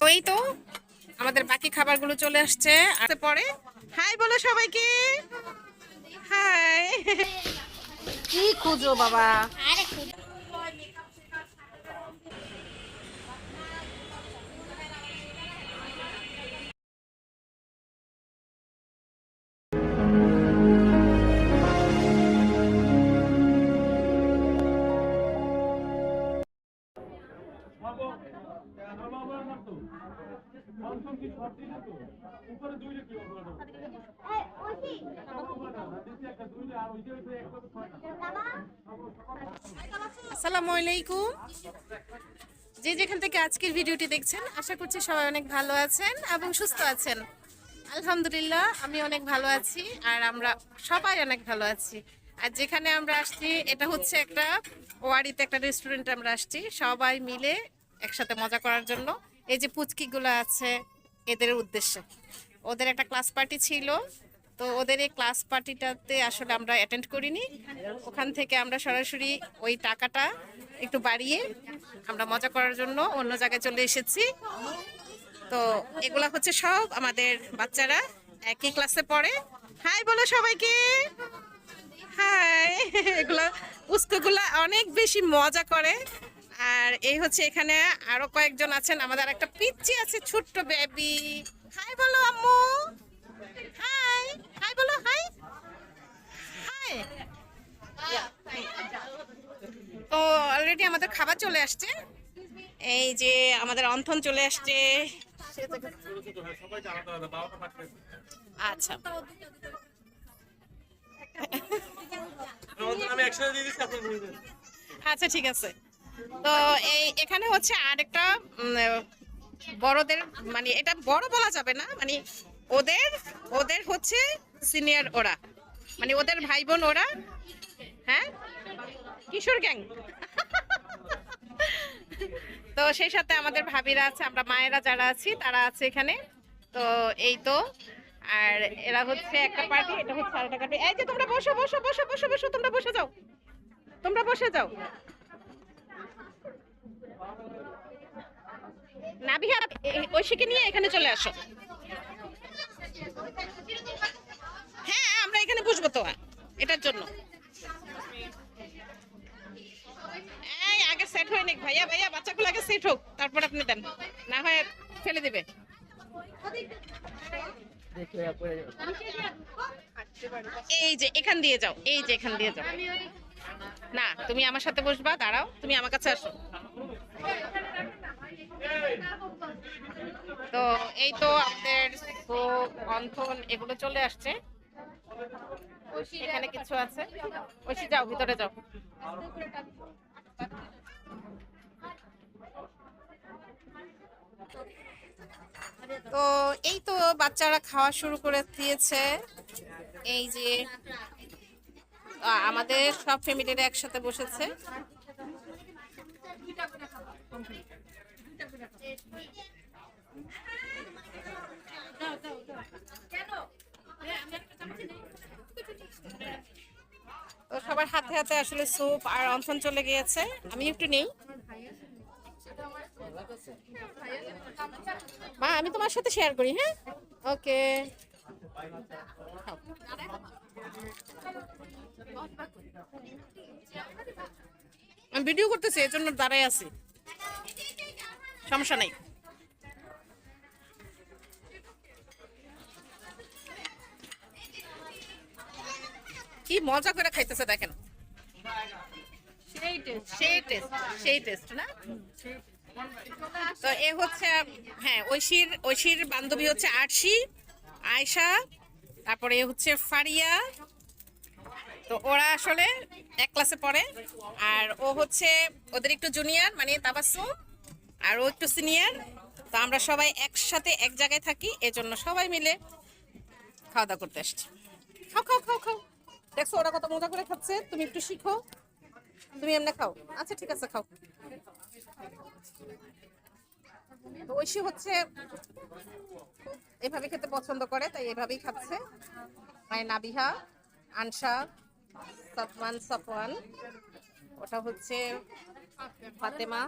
ওই তো, আমাদের বাকি খাবারগুলো চলে আসছে। আসতে পরে। হাই বলো সবাইকে। হাই। কি খুঁজো বাবা? আসসালামু আলাইকুম। যে যেখান থেকে আজকের ভিডিওটি দেখছেন আশা করছি সবাই অনেক ভালো আছেন এবং সুস্থ আছেন। আলহামদুলিল্লাহ আমি অনেক ভালো আছি আর আমরা সবাই অনেক ভালো আছি। আর যেখানে আমরা আসছি এটা হচ্ছে একটা ওয়ারিতে একটা রেস্টুরেন্টে আমরা আসছি সবাই মিলে একসাথে মজা করার জন্য। এই যে পুচকিগুলো আছে, এদের উদ্দেশ্যে। ওদের একটা ক্লাস পার্টি ছিল, তো ওদের এই ক্লাস পার্টিটাতে আসলে আমরা অ্যাটেন্ড করিনি। ওখান থেকে আমরা সরাসরি ওই টাকাটা একটু বাড়িয়ে আমরা মজা করার জন্য অন্য জায়গায় চলে এসেছি। তো এগুলা হচ্ছে সব আমাদের বাচ্চারা একই ক্লাসে পড়ে। হাই বলো সবাইকে। হাই এগুলো উস্কোগুলা অনেক বেশি মজা করে। আর এই হচ্ছে এখানে আরও কয়েকজন আছেন। আমাদের একটা পিচ্চি আছে ছোট্ট বেবি হাই বলো আম্মু। হাই হাই বলো হাই হাই তো অলরেডি আমাদের খাবার চলে আসছে। এই যে আমাদের অন্থন চলে আসছে। আচ্ছা। আচ্ছা ঠিক আছে। তো এই এখানে হচ্ছে আরেকটা উম, বড়দের মানে এটা বড় বলা যাবে না মানে ওদের ওদের হচ্ছে সিনিয়র ওরা। মানে ওদের ভাই বোন ওরা হ্যাঁ? কিশোর গ্যাং। তো সেই সাথে আমাদের ভাবিরা আছে আমরা মায়েরা যারা আছি তারা আছে এখানে। তো এই তো আর এরা হচ্ছে একটা পার্টি এটা হচ্ছে আরেকটা পার্টি এই যে তোমরা বসো বসো বসো বসো বসো তোমরা বসে যাও। তোমরা বসে যাও। নাবিহা ঐশীকে নিয়ে এখানে চলে আসো। হ্যাঁ আমরা এখানে বসবো তো এটার জন্য। এই, আগে সেট হয়ে ভাইয়া ভাইয়া, বাচ্চাগুলো আগে সেট হোক, তারপর আপনি দেন। না হয় ফেলে এই যে, এখান দিয়ে যাও, এই যে, এখান দিয়ে যাও। না, তুমি আমার সাথে বসবা, দাঁড়াও, তুমি আমার কাছে আসো। তো এই তো আমাদের অন্থন এগুলো চলে আসছে। এখানে কিছু আছে। ঐশী যাও, ভিতরে যাও। তো এই তো বাচ্চারা খাওয়া শুরু করে দিয়েছে। এই যে আমাদের সব ফ্যামিলিরা একসাথে বসেছে। তো সবার হাতে হাতে আসলে স্যুপ আর অন্থন চলে গিয়েছে। আমি একটু নেই। মা, আমি তোমার সাথে শেয়ার করি হ্যাঁ? ওকে আমি ভিডিও করতেছি এর জন্য দাঁড়ায় আছি। সমস্যা নাই। কি মজা করে খাইতেছে দেখেন। সেই টেস্ট সেই টেস্ট না? তো এ হচ্ছে হ্যাঁ ঐশীর ঐশীর বান্ধবী হচ্ছে আরশি আয়শা তারপরে হচ্ছে ফারিয়া। তো ওরা আসলে এক ক্লাসে পড়ে আর ও হচ্ছে ওদের একটু জুনিয়র মানে তাবাসুম আর ও একটু সিনিয়র তো আমরা সবাই একসাথে এক জায়গায় থাকি, এজন্য সবাই মিলে খাওয়া দাওয়া করতে আসছি। খাও খাও খাও খাও। দেখছ, ওরা কত মজা করে খাচ্ছে। তুমি একটু শিখো। তুমি এমনি খাও। আচ্ছা ঠিক আছে, খাও। ঐশী হচ্ছে এভাবে খেতে পছন্দ করে, তাই এভাবেই খাচ্ছে। মানে নাবিহা, আনসা, সাফওয়ান সাফওয়ান। ওটা হচ্ছে ফাতেমা।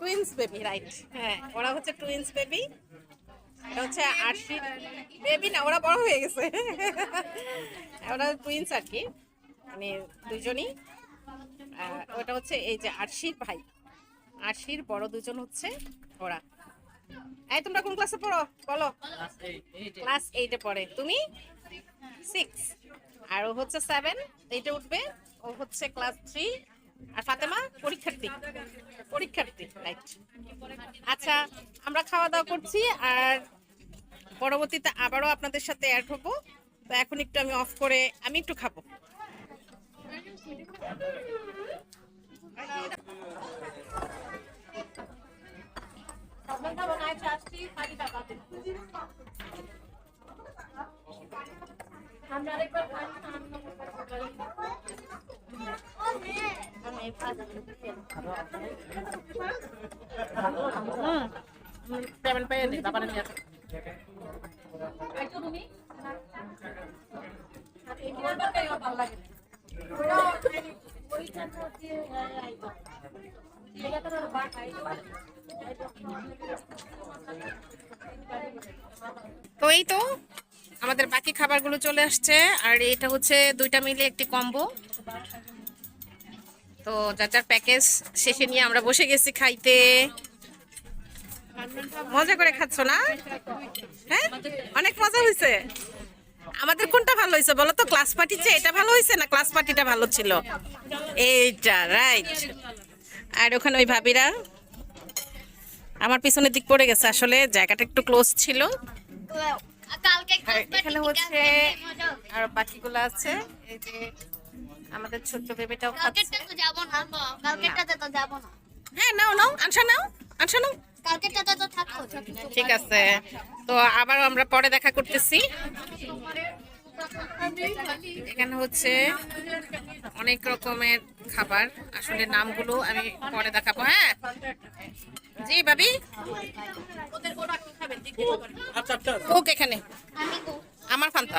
টুইন্স বেবি রাইট হ্যাঁ ওরা হচ্ছে টুইন্স বেবি এটা হচ্ছে আরশির বেবি না, ওরা বড় হয়ে গেছে। ওরা টুইন্স আর কি। মানে দুজনই। ওটা হচ্ছে এই যে আরশির ভাই। আরশির বড় দুজন হচ্ছে ওরা। এই, তোমরা কোন ক্লাসে পড়ো? বলো। ক্লাস এইটে পড়ে। তুমি? সিক্স আর হচ্ছে সেভেন এইটে উঠবে। ও হচ্ছে ক্লাস থ্রি আর ফাতেমা, পরীক্ষার্থী। পরীক্ষার্থী রাইট আচ্ছা আমরা খাওয়া দাওয়া করছি আর পরবর্তীতে আবারও আপনাদের সাথে অ্যাড হব। তো এখন একটু আমি অফ করে আমি একটু খাব। পেমেন্ট পেয়ে বাবার নিয়ে তো এই তো আমাদের বাকি খাবারগুলো চলে আসছে, আর এটা হচ্ছে দুইটা মিলে একটি কম্বো তো যার যার প্যাকেজ শেষে নিয়ে আমরা বসে গেছি খাইতে। মজা করে খাচ্ছ না? হ্যাঁ? অনেক মজা হয়েছে আমাদের কোনটা ভালো হয়েছে বলো তো? ক্লাস পার্টি চেয়ে এটা ভালো হয়েছে না ক্লাস পার্টিটা ভালো ছিল? এইটা রাইট আর ওখানে ওই ভাবিরা আমার পিছনের দিক পড়ে গেছে আসলে জায়গাটা একটু ক্লোজ ছিল। এখানে হচ্ছে আর বাকিগুলো আছে। এই যে আমাদের ছোট্ট বেবিটাও খাচ্ছে। তো যাব না কালকেরটাতে তো যাব না। হ্যাঁ নাও নাও আনসা নাও আনসা নাও। কালকেরটাতে তো থাকব ঠিক আছে তো আবার আমরা পরে দেখা করতেছি। এখানে হচ্ছে অনেক রকমের খাবার আসলে নামগুলো আমি পরে দেখাবো হ্যাঁ? জি ভাবি? আচ্ছা আচ্ছা। কোক এখানে। আমার ফান্তা।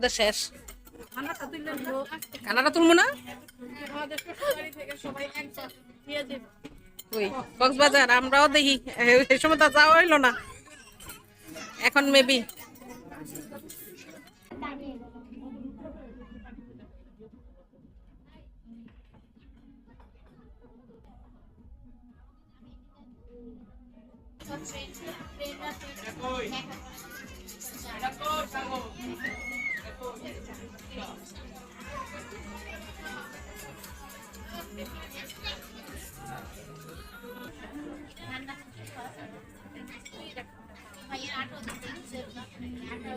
ওদের শেষ। কানাডা তুলবো না? ওই কক্সবাজার আমরাও দেখি। এই সময় তো যাওয়া হইল না। এখন মেবি ভাইয়ের আঠারো দিন আঠারো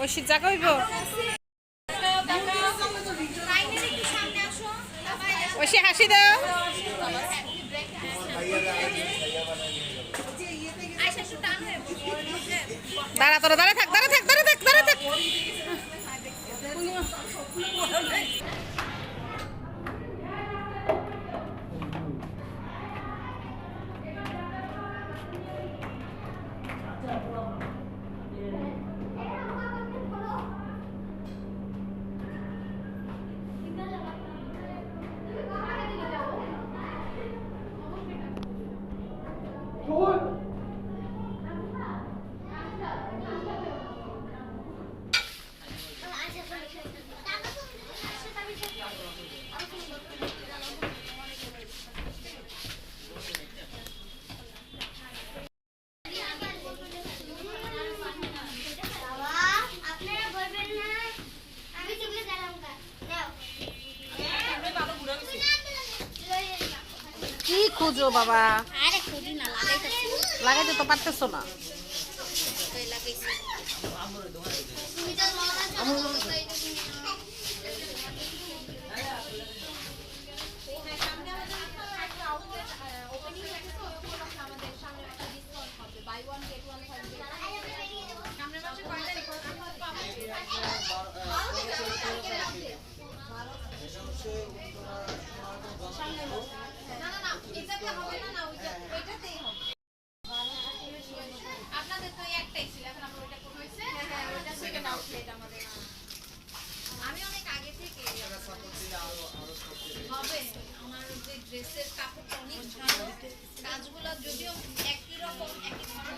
ঐশী জাগা হইব? ঐশী, হাসি দাও। দাঁড়া, তোরা দাঁড়া থাক দাঁড়া থাক দাঁড়া থাক দাঁড়া থাক। বাবা। লাগাইতে তো পারতেছো না। যদিও একই রকম একই ধরনের